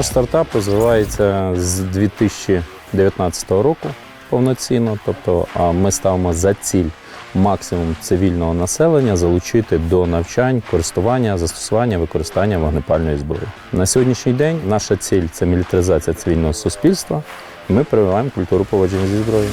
Наш стартап розвивається з 2019 року повноцінно. Тобто ми ставимо за ціль максимум цивільного населення залучити до навчань, користування, застосування, використання вогнепальної зброї. На сьогоднішній день наша ціль це мілітаризація цивільного суспільства. Ми прививаємо культуру поводження зі зброєю.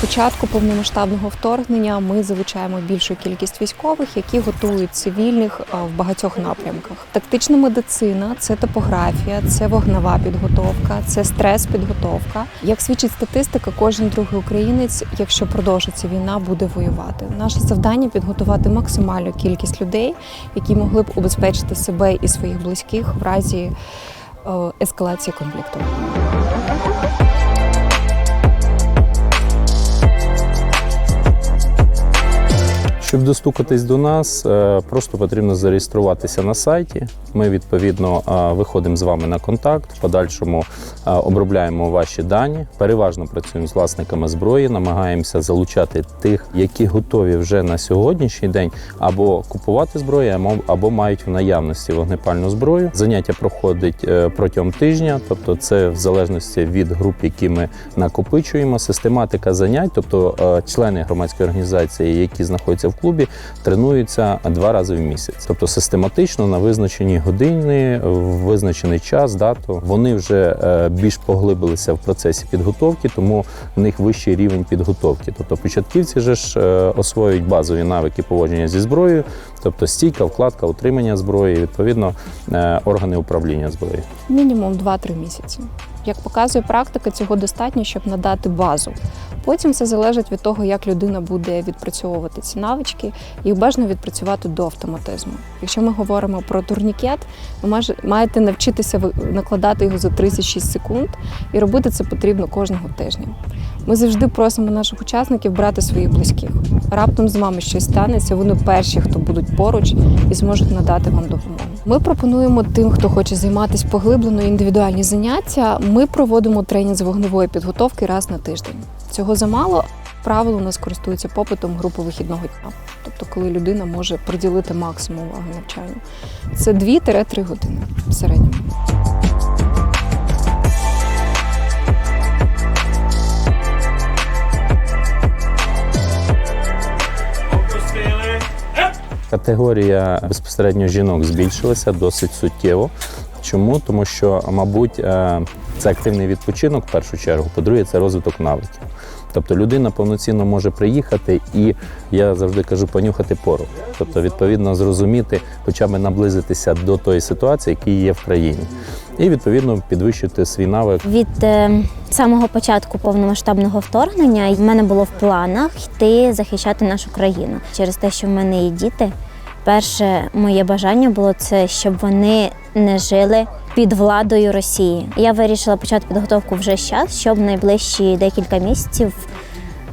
Початку повномасштабного вторгнення ми залучаємо більшу кількість військових, які готують цивільних в багатьох напрямках. Тактична медицина це топографія, це вогнева підготовка, це стрес-підготовка. Як свідчить статистика, кожен другий українець, якщо продовжиться війна, буде воювати. Наше завдання підготувати максимальну кількість людей, які могли б убезпечити себе і своїх близьких в разі е, ескалації конфлікту. Щоб достукатись до нас, е, просто потрібно зареєструватися на сайті. Ми відповідно е, виходимо з вами на контакт. В подальшому е, обробляємо ваші дані. Переважно працюємо з власниками зброї, намагаємося залучати тих, які готові вже на сьогоднішній день або купувати зброю, або- мають в наявності вогнепальну зброю. Заняття проходить протягом тижня, тобто це в залежності від груп, які ми накопичуємо. Систематика занять, тобто члени громадської організації, які знаходяться в клубі, тренуються два рази в місяць. Тобто систематично на визначені години, в визначений час, дату. Вони вже е, більш поглибилися в процесі підготовки, тому в них вищий рівень підготовки. Тобто початківці же ж е, освоюють базові навики поводження зі зброєю, тобто стійка, вкладка, утримання зброї, відповідно е, органи управління зброєю. Мінімум 2-3 місяці. Як показує практика, цього достатньо, щоб надати базу. Потім все залежить від того, як людина буде відпрацьовувати ці навички, їх бажано відпрацювати до автоматизму. Якщо ми говоримо про турнікет, ви маєте навчитися накладати його за 36 секунд, і робити це потрібно кожного тижня. Ми завжди просимо наших учасників брати своїх близьких. Раптом з вами щось станеться, вони перші, хто будуть поруч і зможуть надати вам допомогу. Ми пропонуємо тим, хто хоче займатися поглиблено індивідуальні заняття. Ми проводимо тренінг з вогневої підготовки раз на тиждень. Цього замало. Правило у нас користується попитом групи вихідного дня, тобто коли людина може приділити максимум уваги навчанню. Це 2-3 години в середньому. Категорія безпосередньо жінок збільшилася досить суттєво. Чому? Тому що, мабуть, е, це активний відпочинок в першу чергу. По-друге, це розвиток навиків. Тобто людина повноцінно може приїхати і я завжди кажу понюхати порох. Тобто, відповідно, зрозуміти, хоча б наблизитися до тої ситуації, яка є в країні, і відповідно підвищити свій навик Від е, самого початку повномасштабного вторгнення в мене було в планах йти захищати нашу країну через те, що в мене є діти. Перше моє бажання було це, щоб вони не жили під владою Росії. Я вирішила почати підготовку вже зараз, щоб найближчі декілька місяців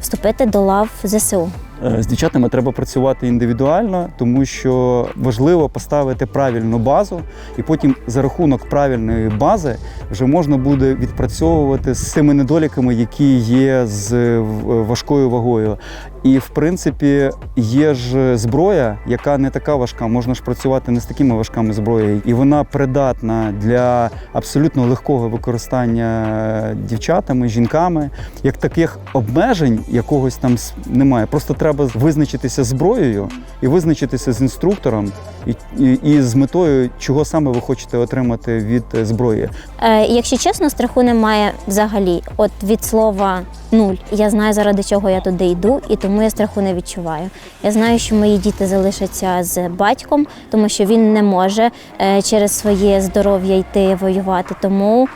вступити до лав ЗСУ. Е, З дівчатами треба працювати індивідуально, тому що важливо поставити правильну базу, і потім за рахунок правильної бази вже можна буде відпрацьовувати з цими недоліками, які є з е, важкою вагою. І в принципі є ж зброя, яка не така важка. Можна ж працювати не з такими важками зброєю, і вона придатна для абсолютно легкого використання дівчатами, жінками. Як таких обмежень якогось там немає. Просто треба визначитися зброєю і визначитися з інструктором і, і, і з метою, чого саме ви хочете отримати від е, зброї. Е, якщо чесно, страху немає взагалі. От від слова нуль. Я знаю, заради чого я туди йду, і тому я страху не відчуваю. Я знаю, що мої діти залишаться з батьком, тому що він не може е, через своє здоров'я йти воювати. Тому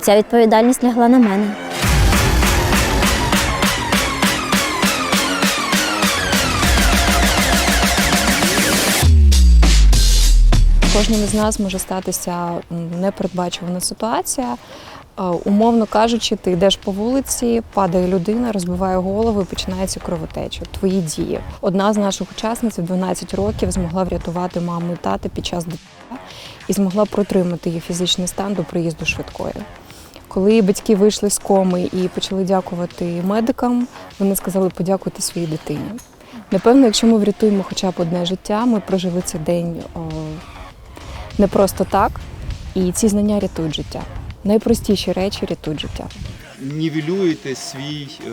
ця відповідальність лягла на мене. Кожним із нас може статися непередбачувана ситуація. Е, Умовно кажучи, ти йдеш по вулиці, падає людина, розбиває голову і починається кровотеча. Твої дії. Одна з наших учасниць в 12 років змогла врятувати маму і тата під час ДТП і змогла протримати її фізичний стан до приїзду швидкої. Коли батьки вийшли з коми і почали дякувати медикам, вони сказали подякуйте своїй дитині. Напевно, якщо ми врятуємо хоча б одне життя, ми прожили цей день о, не просто так. І ці знання рятують життя. Найпростіші речі рятують життя. Нівелюєте свій е,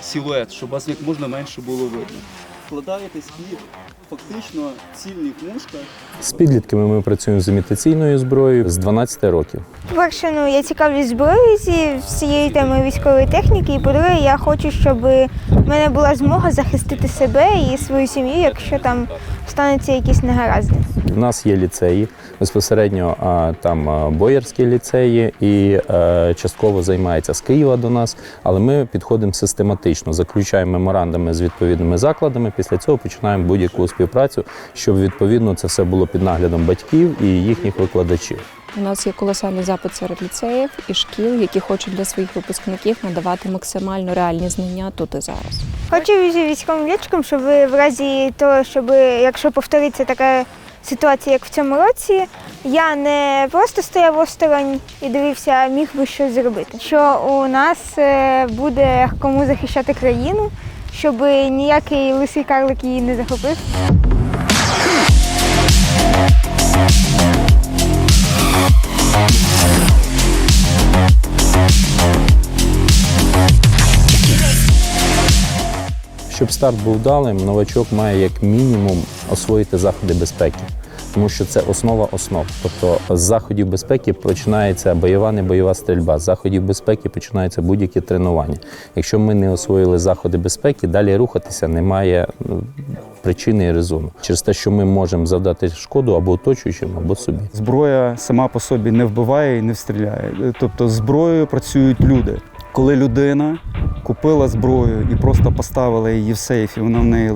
силует, щоб вас як можна менше було видно. Вкладаєтесь і фактично цільні мушка З підлітками ми працюємо з імітаційною зброєю з 12 років. По-перше, ну я цікавлюсь зброєю зі всієї теми військової техніки. І по-друге, я хочу, щоб в мене була змога захистити себе і свою сім'ю, якщо там стануться якісь негаразди. У нас є ліцеї, безпосередньо там боярські ліцеї і е, частково займається з Києва до нас, але ми підходимо систематично, заключаємо меморандуми з відповідними закладами. Після цього починаємо будь-яку співпрацю, щоб відповідно це все було під наглядом батьків і їхніх викладачів. У нас є колосальний запит серед ліцеїв і шкіл, які хочуть для своїх випускників надавати максимально реальні знання тут і зараз. Хочу військовим літчиком, щоб в разі того, щоб якщо повториться така ситуація, як в цьому році, я не просто стояв осторонь і дивився, а міг би щось зробити. Що у нас е, буде кому захищати країну, щоб ніякий лисий карлик її не захопив. Щоб старт був вдалим, новачок має як мінімум освоїти заходи безпеки, тому що це основа основ. Тобто з заходів безпеки починається бойова, не бойова стрільба. З заходів безпеки починаються будь-які тренування. Якщо ми не освоїли заходи безпеки, далі рухатися немає ну, причини і резону. Через те, що ми можемо завдати шкоду або оточуючим, або собі. Зброя сама по собі не вбиває і не стріляє. Тобто зброєю працюють люди. Коли людина купила зброю і просто поставила її в сейф, і вона в неї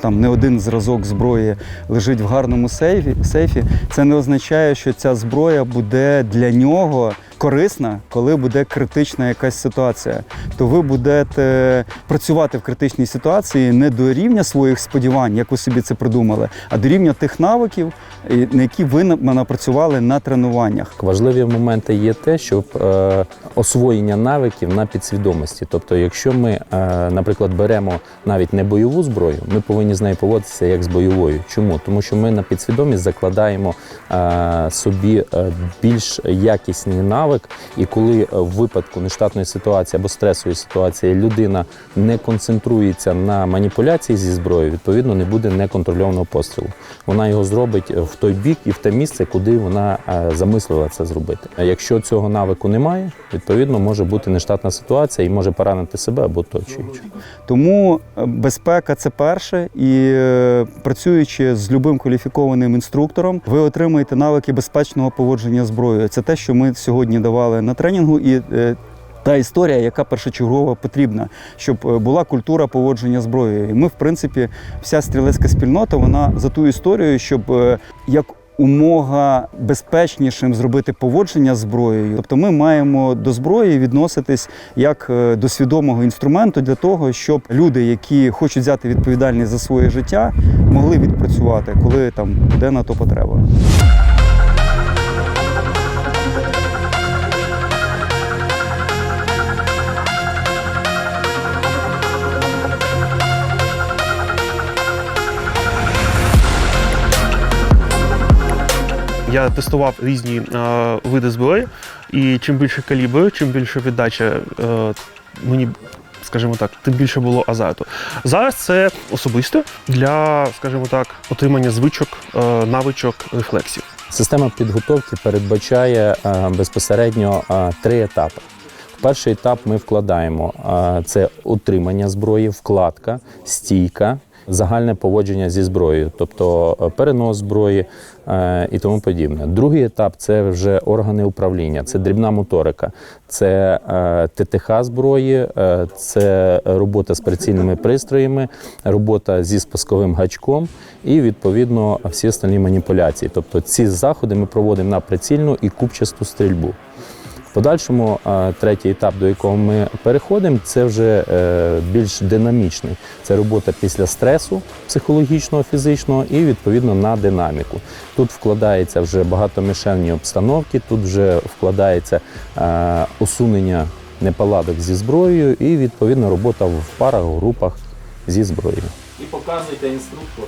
там не один зразок зброї лежить в гарному сейфі, сейфі, це не означає, що ця зброя буде для нього корисна, коли буде критична якась ситуація. То ви будете працювати в критичній ситуації не до рівня своїх сподівань, як ви собі це придумали, а до рівня тих навиків, на які ви напрацювали на тренуваннях. Важливі моменти є те, щоб е, освоєння навиків на підсвідомості. Тобто, якщо ми, е, наприклад, беремо навіть не бойову зброю, ми повинні з нею поводитися як з бойовою. Чому? Тому що ми на підсвідомість закладаємо е, собі е, більш якісний навик, і коли е, в випадку нештатної ситуації або стресової ситуації людина не концентрується на маніпуляції зі зброєю, відповідно не буде неконтрольованого пострілу. Вона його зробить в той бік і в те місце, куди вона е, замислила це зробити. Якщо цього навику немає, відповідно може бути нештатна ситуація і може поранити себе або оточуючи. Тому е, безпека це перше, і е, працюючи з любим кваліфікованим інструктором, ви отримаєте навики безпечного поводження зброєю. Це те, що ми сьогодні давали на тренінгу, і е, та історія, яка першочергово потрібна, щоб е, була культура поводження зброєю. І ми, в принципі, вся стрілецька спільнота, вона за ту історію, щоб е, як умога безпечнішим зробити поводження зброєю. Тобто ми маємо до зброї відноситись як до свідомого інструменту для того, щоб люди, які хочуть взяти відповідальність за своє життя, могли відпрацювати, коли там буде на то потреба. Тестував різні е, види зброї, і чим більше калібр, чим більше віддача е, мені, скажімо так, тим більше було азарту. Зараз це особисто для, скажімо так, отримання звичок, е, навичок, рефлексів. Система підготовки передбачає безпосередньо три етапи. Перший етап ми вкладаємо це утримання зброї, вкладка, стійка, загальне поводження зі зброєю, тобто е, перенос зброї е, і тому подібне. Другий етап це вже органи управління, це дрібна моторика, це е, ТТХ зброї, це робота з прицільними пристроями, робота зі спусковим гачком і відповідно всі остальні маніпуляції. Тобто ці заходи ми проводимо на прицільну і купчасту стрільбу. Подальшому третій етап, до якого ми переходимо, це вже е, більш динамічний. Це робота після стресу психологічного, фізичного і відповідно на динаміку. Тут вкладається вже багатомішенні обстановки, тут вже вкладається е, усунення неполадок зі зброєю і відповідно робота в парах, групах зі зброєю. І показуйте інструктор,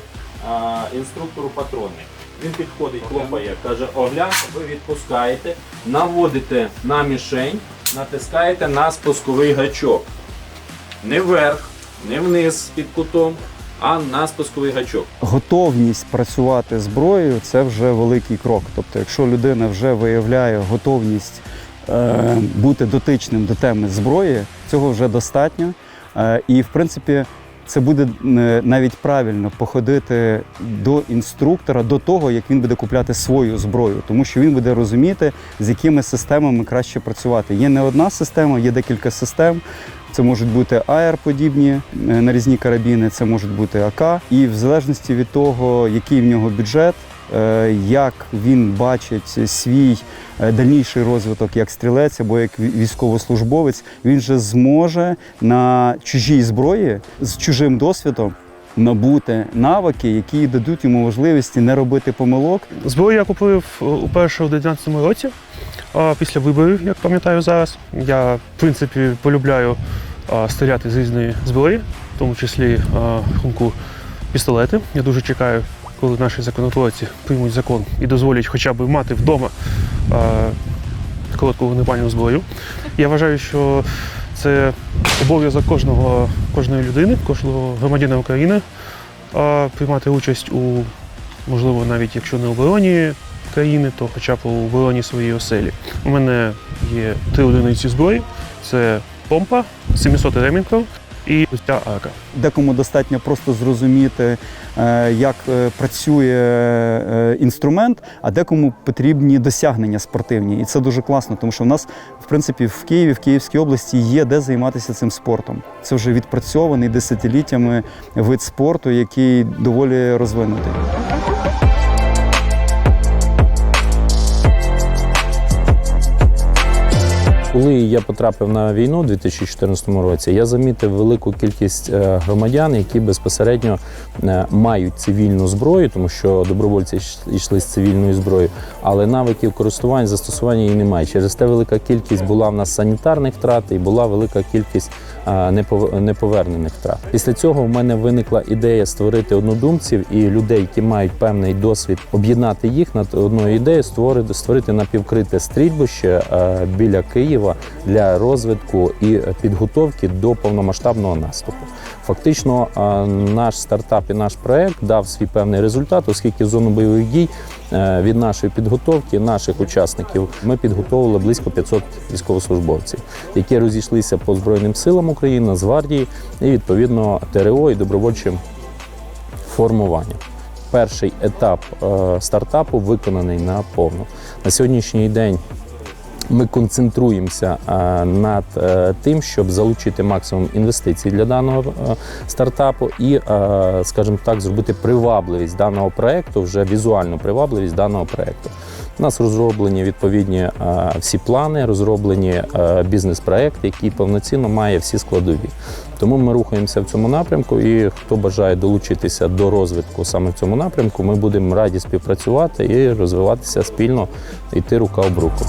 інструктору патрони. Він підходить, хлопає, каже, огляньте, ви відпускаєте, наводите на мішень, натискаєте на спусковий гачок. Не вверх, не вниз під кутом, а на спусковий гачок. Готовність працювати зброєю це вже великий крок. Тобто, якщо людина вже виявляє готовність е, бути дотичним до теми зброї, цього вже достатньо. Е, і в принципі, це буде е, навіть правильно походити до інструктора до того, як він буде купляти свою зброю, тому що він буде розуміти, з якими системами краще працювати. Є не одна система, є декілька систем. Це можуть бути АР-подібні е, нарізні карабіни, це можуть бути АК. І в залежності від того, який в нього бюджет, як він бачить свій е, дальніший розвиток як стрілець або як військовослужбовець, він же зможе на чужій зброї з чужим досвідом набути навики, які дадуть йому можливості не робити помилок Зброю я купив е, уперше у 2019 році, після виборів, як пам'ятаю зараз. Я, в принципі, полюбляю стріляти з різної зброї, в тому числі а, рахунку пістолети. Я дуже чекаю, коли наші законотворці приймуть закон і дозволять хоча б мати вдома а, коротку вогнепальну зброю. Я вважаю, що це обов'язок кожного, кожної людини, кожного громадянина України а, приймати участь у можливо, навіть якщо не обороні країни, то хоча б у обороні своєї оселі. У мене є три одиниці зброї: це помпа, 700 Ремінков і ось ця. Декому достатньо просто зрозуміти, е, як е, працює е, інструмент, а декому потрібні досягнення спортивні. І це дуже класно, тому що в нас, в принципі, в Києві, в Київській області є де займатися цим спортом. Це вже відпрацьований десятиліттями вид спорту, який доволі розвинутий. Коли я потрапив на війну у 2014 році, я замітив велику кількість е, громадян, які безпосередньо е, мають цивільну зброю, тому що добровольці йшли з цивільною зброєю, але навиків користування, застосування її немає. Через те велика кількість була в нас санітарних втрат і була велика кількість неповернених втрат. Після цього в мене виникла ідея створити однодумців і людей, які мають певний досвід, об'єднати їх над одною ідеєю, створити, створити напівкрите стрільбище е, біля Києва для розвитку і підготовки до повномасштабного наступу. Фактично, е, наш стартап і наш проект дав свій певний результат, оскільки зону бойових дій е, від нашої підготовки, наших учасників, ми підготовили близько 500 військовослужбовців, які розійшлися по Збройним силам України, Нацгвардії і відповідно ТРО і добровольчим формуванням. Перший етап е, стартапу виконаний на повну. На сьогоднішній день ми концентруємося е, над е, тим, щоб залучити максимум інвестицій для даного е, стартапу і, скажімо так, зробити привабливість даного проекту, вже візуальну привабливість даного проекту. У нас розроблені відповідні всі плани, розроблені бізнес-проект, який повноцінно має всі складові. Тому ми рухаємося в цьому напрямку, і хто бажає долучитися до розвитку саме в цьому напрямку, ми будемо раді співпрацювати і розвиватися спільно, йти рука об руку.